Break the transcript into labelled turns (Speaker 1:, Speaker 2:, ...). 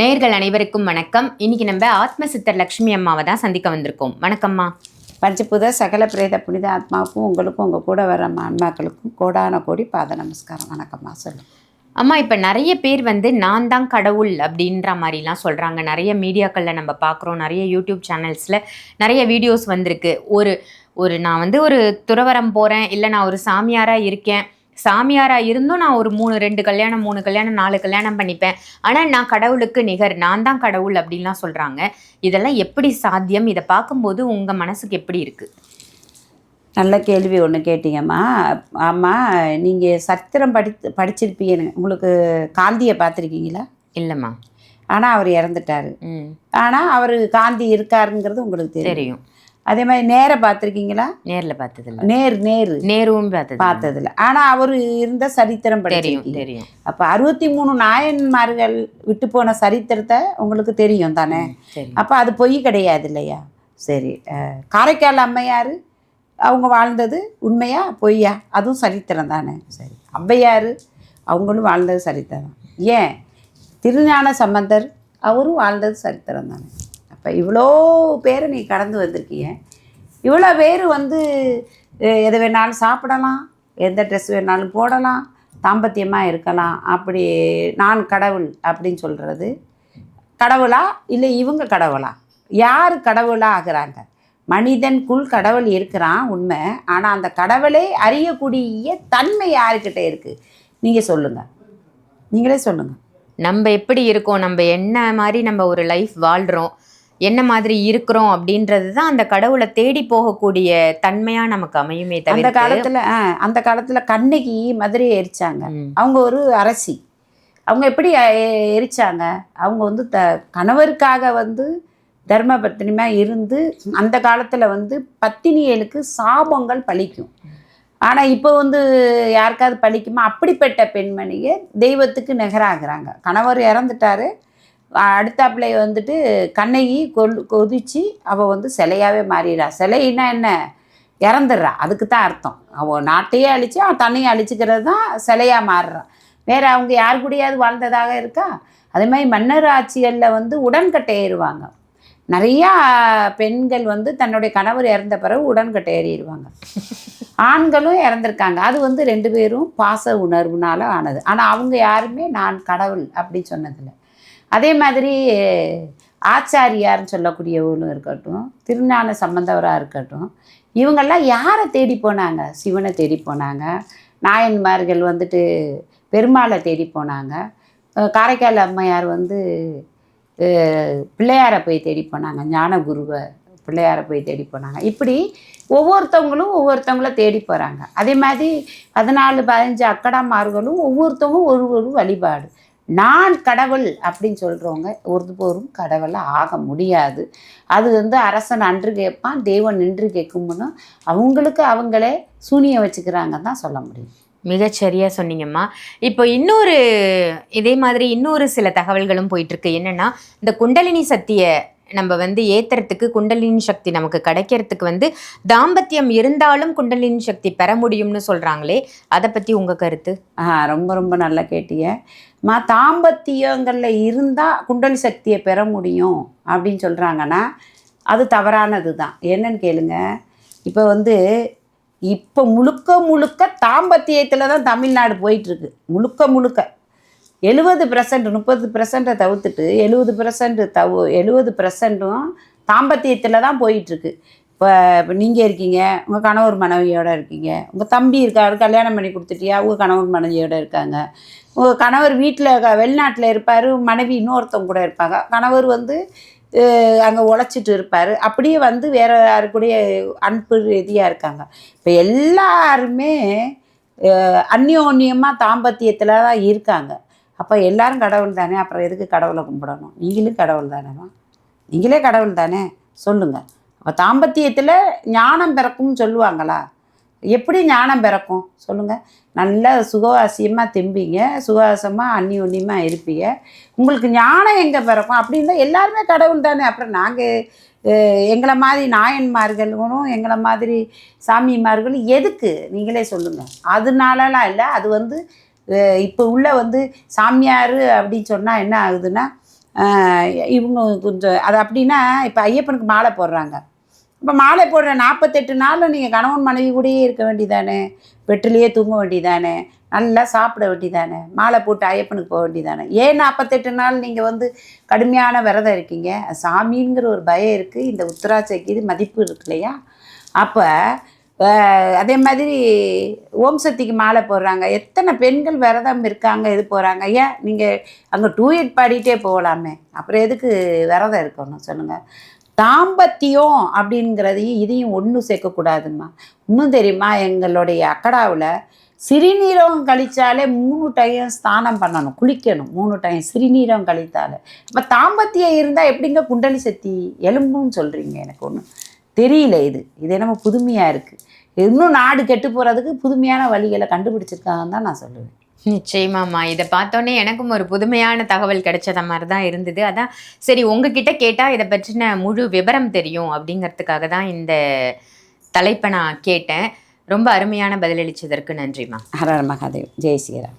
Speaker 1: நேர்கள் அனைவருக்கும் வணக்கம். இன்னைக்கு நம்ம ஆத்ம சித்தர் லட்சுமி அம்மாவை தான் சந்திக்க வந்திருக்கோம். வணக்கம்மா.
Speaker 2: பஞ்சபுத சகல பிரேத புனித ஆத்மாவுக்கும் உங்களுக்கும் உங்கள் கூட வர ஆன்மாக்களுக்கும் கோடான கோடி பாத நமஸ்காரம். வணக்கம்மா சொல்லு
Speaker 1: அம்மா இப்போ நிறைய பேர் வந்து நான் தான் கடவுள் அப்படின்ற மாதிரிலாம் சொல்கிறாங்க நிறைய மீடியாக்களில் நம்ம பார்க்குறோம் நிறைய யூடியூப் சேனல்ஸில் நிறைய வீடியோஸ் வந்திருக்கு. ஒரு ஒரு நான் வந்து ஒரு துறவரம் போகிறேன் இல்லை நான் ஒரு சாமியாராக இருக்கேன் சாமியாராக இருந்தும் நான் ஒரு மூணு ரெண்டு கல்யாணம் மூணு கல்யாணம் நாலு கல்யாணம் பண்ணிப்பேன். ஆனால் நான் கடவுளுக்கு நிகர் நான் தான் கடவுள் அப்படின்லாம் சொல்கிறாங்க இதெல்லாம் எப்படி சாத்தியம்? இதை பார்க்கும்போது உங்கள் மனசுக்கு எப்படி இருக்குது
Speaker 2: நல்ல கேள்வி ஒன்று கேட்டீங்கம்மா. ஆமாம் நீங்கள் சத்திரம் படி படிச்சிருப்பீங்க. உங்களுக்கு காந்தியை பார்த்துருக்கீங்களா?
Speaker 1: இல்லைம்மா.
Speaker 2: ஆனால் அவர் இறந்துட்டார்.
Speaker 1: ம்.
Speaker 2: ஆனால் அவர் காந்தி இருக்காருங்கிறது உங்களுக்கு தெரியும். அதே மாதிரி நேர பார்த்துருக்கீங்களா?
Speaker 1: நேர்ல பார்த்ததில்ல.
Speaker 2: நேர் நேரு.
Speaker 1: நேருவும் பார்த்தது
Speaker 2: பார்த்ததில்ல. ஆனால் அவர் இருந்த சரித்திரம்
Speaker 1: தெரியும் தெரியும்.
Speaker 2: அப்போ அறுபத்தி மூணு நாயன்மார்கள் விட்டு போன சரித்திரத்தை உங்களுக்கு தெரியும் தானே? அப்போ அது பொய் கிடையாது இல்லையா? சரி காரைக்கால் அம்மையார் அவங்க வாழ்ந்தது உண்மையா பொய்யா? அதுவும் சரித்திரம் தானே. சரி ஔவையார் அவங்களும் வாழ்ந்தது சரித்திரம் ஏன்? திருஞான சம்பந்தர் அவரும் வாழ்ந்தது சரித்திரம் தானே. இப்போ இவ்வளோ பேரை நீ கடந்து வந்திருக்கீங்க இவ்வளோ பேர் வந்து எது வேணாலும் சாப்பிடலாம் எந்த ட்ரெஸ் வேணாலும் போடலாம் தாம்பத்தியமாக இருக்கலாம் அப்படி நான் கடவுள் அப்படின்னு சொல்கிறது கடவுளா இல்லை இவங்க கடவுளா? யார் கடவுளாக ஆகிறாங்க? மனிதன் குள் கடவுள் இருக்கிறான் உண்மை ஆனால் அந்த கடவுளை அறியக்கூடிய தன்மை யாருக்கிட்ட இருக்குது நீங்கள் சொல்லுங்கள் நீங்களே சொல்லுங்கள்
Speaker 1: நம்ம எப்படி இருக்கோம்? நம்ம என்ன மாதிரி நம்ம ஒரு லைஃப் வாழ்கிறோம் என்ன மாதிரி இருக்கிறோம் அப்படின்றது தான் அந்த கடவுளை தேடி போகக்கூடிய தன்மையா நமக்கு அமையுமே
Speaker 2: அந்த
Speaker 1: தவிர
Speaker 2: காலத்தில் அந்த காலத்தில் கண்ணகி மதுரையை எரிச்சாங்க. அவங்க ஒரு அரசி. அவங்க எப்படி எரிச்சாங்க? அவங்க வந்து த கணவருக்காக வந்து தர்ம பத்தினிமா இருந்து அந்த காலத்தில் வந்து பத்தினிகளுக்கு சாபங்கள் பலிக்கும். ஆனால் இப்போ வந்து யாருக்காவது பலிக்குமா? அப்படிப்பட்ட பெண்மணியை தெய்வத்துக்கு நிகராகிறாங்க. கணவர் இறந்துட்டாரு. அடுத்தாப்புல வந்துட்டு கண்ணகி கொல் கொதிச்சு அவள் வந்து சிலையாகவே மாறிடுறா. சிலைன்னா என்ன? இறந்துடுறா. அதுக்கு தான் அர்த்தம். அவள் நாட்டையே அழிச்சு அவன் தன்னையும் அழிச்சுக்கிறது தான் சிலையாக மாறுறான் வேறு அவங்க யார் கூடயாவது வாழ்ந்ததாக இருக்கா? அதே மாதிரி மன்னர் ஆட்சிகளில் வந்து உடன்கட்டை ஏறுவாங்க நிறையா பெண்கள் வந்து தன்னுடைய கணவர் இறந்த பிறகு உடன்கட்டை ஏறிடுவாங்க ஆண்களும் இறந்துருக்காங்க. அது வந்து ரெண்டு பேரும் பாச உணர்வுனால ஆனது. ஆனால் அவங்க யாருமே நான் கடவுள் அப்படின்னு சொன்னதில்லை. அதே மாதிரி ஆச்சாரியார்னு சொல்லக்கூடியவங்களும் இருக்கட்டும் திருஞான சம்பந்தவராக இருக்கட்டும் இவங்கெல்லாம் யாரை தேடி போனாங்க? சிவனை தேடி போனாங்க. நாயன்மார்கள் வந்துட்டு பெருமாளை தேடி போனாங்க. காரைக்கால் அம்மையார் வந்து பிள்ளையாரை போய் தேடி போனாங்க. ஞான குருவை பிள்ளையாரை போய் தேடி போனாங்க. இப்படி ஒவ்வொருத்தவங்களும் ஒவ்வொருத்தவங்கள தேடி போகிறாங்க அதே மாதிரி பதினாலு பதினஞ்சு அக்கடாமார்களும் ஒவ்வொருத்தவங்களும் ஒரு ஒரு வழிபாடு. நான் கடவுள் அப்படின்னு சொல்கிறவங்க ஒருபோரும் கடவுளாக ஆக முடியாது. அது வந்து அரசன் அன்று கேட்பான் தெய்வன் நின்று கேட்கும்னு அவங்களுக்கு அவங்களே சூனியம் வச்சுக்கிறாங்கன்னு தான் சொல்ல முடியும்.
Speaker 1: மிகச்சரியாக சொன்னீங்கம்மா. இப்போ இன்னொரு இதே மாதிரி இன்னொரு சில தகவல்களும் போயிட்டுருக்கு என்னென்னா இந்த குண்டலினி சக்தியை நம்ம வந்து ஏத்துறதுக்கு குண்டலினி சக்தி நமக்கு கிடைக்கிறதுக்கு வந்து தாம்பத்தியம் இருந்தாலும் குண்டலினி சக்தி பெற முடியும்னு சொல்கிறாங்களே அதை பற்றி உங்கள் கருத்து?
Speaker 2: ஆ ரொம்ப ரொம்ப நல்லா கேட்டீங்க. மா தாம்பத்தியங்களில் இருந்தால் குண்டலி சக்தியை பெற முடியும் அப்படின்னு சொல்கிறாங்கன்னா அது தவறானது தான் என்னன்னு கேளுங்க. இப்போ வந்து இப்போ முழுக்க முழுக்க தாம்பத்தியத்தில் தான் தமிழ்நாடு போயிட்டுருக்கு முழுக்க முழுக்க. எழுபது பர்சன்ட் முப்பது பர்சன்ட்டை தவிர்த்துட்டு எழுபது பர்சன்ட் தவு எழுபது பர்சன்ட்டும் தாம்பத்தியத்தில் தான் போயிட்டுருக்கு. இப்போ இப்போ நீங்கள் இருக்கீங்க உங்கள் கணவர் மனைவியோடு இருக்கீங்க உங்கள் தம்பி இருக்காரு கல்யாணம் பண்ணி கொடுத்துட்டியா உங்கள் கணவர் மனைவியோடு இருக்காங்க. உங்கள் கணவர் வீட்டில் வெளிநாட்டில் இருப்பார் மனைவி இன்னொருத்தவங்க கூட இருப்பாங்க. கணவர் வந்து அங்கே உழைச்சிட்டு இருப்பார். அப்படியே வந்து வேறு யாரு அன்பு ரீதியாக இருக்காங்க. இப்போ எல்லாருமே அந்யோன்யமாக தாம்பத்தியத்தில் தான் இருக்காங்க. அப்போ எல்லாரும் கடவுள் தானே? அப்புறம் எதுக்கு கடவுளை கும்பிடணும்? நீங்களும் கடவுள் தானேம்மா. நீங்களே கடவுள் தானே? சொல்லுங்கள் அப்போ தாம்பத்தியத்தில் ஞானம் பிறக்கும்னு சொல்லுவாங்களா? எப்படி ஞானம் பிறக்கும்? சொல்லுங்கள் நல்ல சுகவாசியமாக திம்பிங்க. சுகவாசமாக அந்நியோன்யமாக இருப்பீங்க. உங்களுக்கு ஞானம் எங்கே பிறக்கும்? அப்படின்னா எல்லாருமே கடவுள் தானே. அப்புறம் நாங்கள் எங்களை மாதிரி நாயன்மார்களும் எங்களை மாதிரி சாமிமார்களும் எதுக்கு? நீங்களே சொல்லுங்கள் அதனாலலாம் இல்லை. அது வந்து இப்போ உள்ள வந்து சாமியார் அப்படின்னு சொன்னால் என்ன ஆகுதுன்னா இவங்க கொஞ்சம் அது அப்படின்னா இப்போ ஐயப்பனுக்கு மாலை போடுறாங்க. இப்போ மாலை போடுற நாற்பத்தெட்டு நாளில் நீங்கள் கணவன் மனைவி கூடயே இருக்க வேண்டியதானே பெட்டிலேயே தூங்க வேண்டியதானே நல்லா சாப்பிட வேண்டியதானே மாலை போட்டு ஐயப்பனுக்கு போக வேண்டியதானே ஏன் நாற்பத்தெட்டு நாள் நீங்கள் வந்து கடுமையான விரதம் இருக்கீங்க? சாமிங்கிற ஒரு பயம் இருக்குது இந்த உத்தராட்சைக்கு இது மதிப்பு இருக்கு இல்லையா? அப்போ அதே மாதிரி ஓம் சக்திக்கு மாலை போடுறாங்க. எத்தனை பெண்கள் விரதம் இருக்காங்க இது போகிறாங்க ஏன்? நீங்கள் அங்கே டூயட் பாடிட்டே போகலாமே. அப்புறம் எதுக்கு விரதம் இருக்கணும் சொல்லுங்கள் தாம்பத்தியம் அப்படிங்கிறதையும் இதையும் ஒன்றும் சேர்க்கக்கூடாதும்மா. இன்னும் தெரியுமா? எங்களுடைய அக்கடாவில் சிறுநீரகம் கழித்தாலே மூணு டைம் ஸ்நானம் பண்ணணும். குளிக்கணும். மூணு டைம் சிறுநீரகம் கழித்தாலே. இப்போ தாம்பத்தியம் இருந்தால் எப்படிங்க குண்டலி சக்தி? எலும்புன்னு சொல்கிறீங்க எனக்கு ஒன்று தெரியல இது. இது என்னமோ புதுமையாக இருக்குது இன்னும் நாடு கெட்டு போகிறதுக்கு புதுமையான வழிகளை கண்டுபிடிச்சிருக்காங்கன்னு தான் நான் சொல்லுவேன்.
Speaker 1: நிச்சயமாம்மா. இதை பார்த்தோன்னே எனக்கும் ஒரு புதுமையான தகவல் கிடைச்சத மாதிரி தான் இருந்தது. அதான் சரி உங்ககிட்ட கேட்டால் இதை பற்றின முழு விவரம் தெரியும் அப்படிங்கிறதுக்காக தான் இந்த தலைப்பை நான் கேட்டேன். ரொம்ப அருமையான பதிலளிச்சதற்கு நன்றிம்மா.
Speaker 2: ஹரஹர மகாதேவ். ஜெய் ஸ்ரீராம்.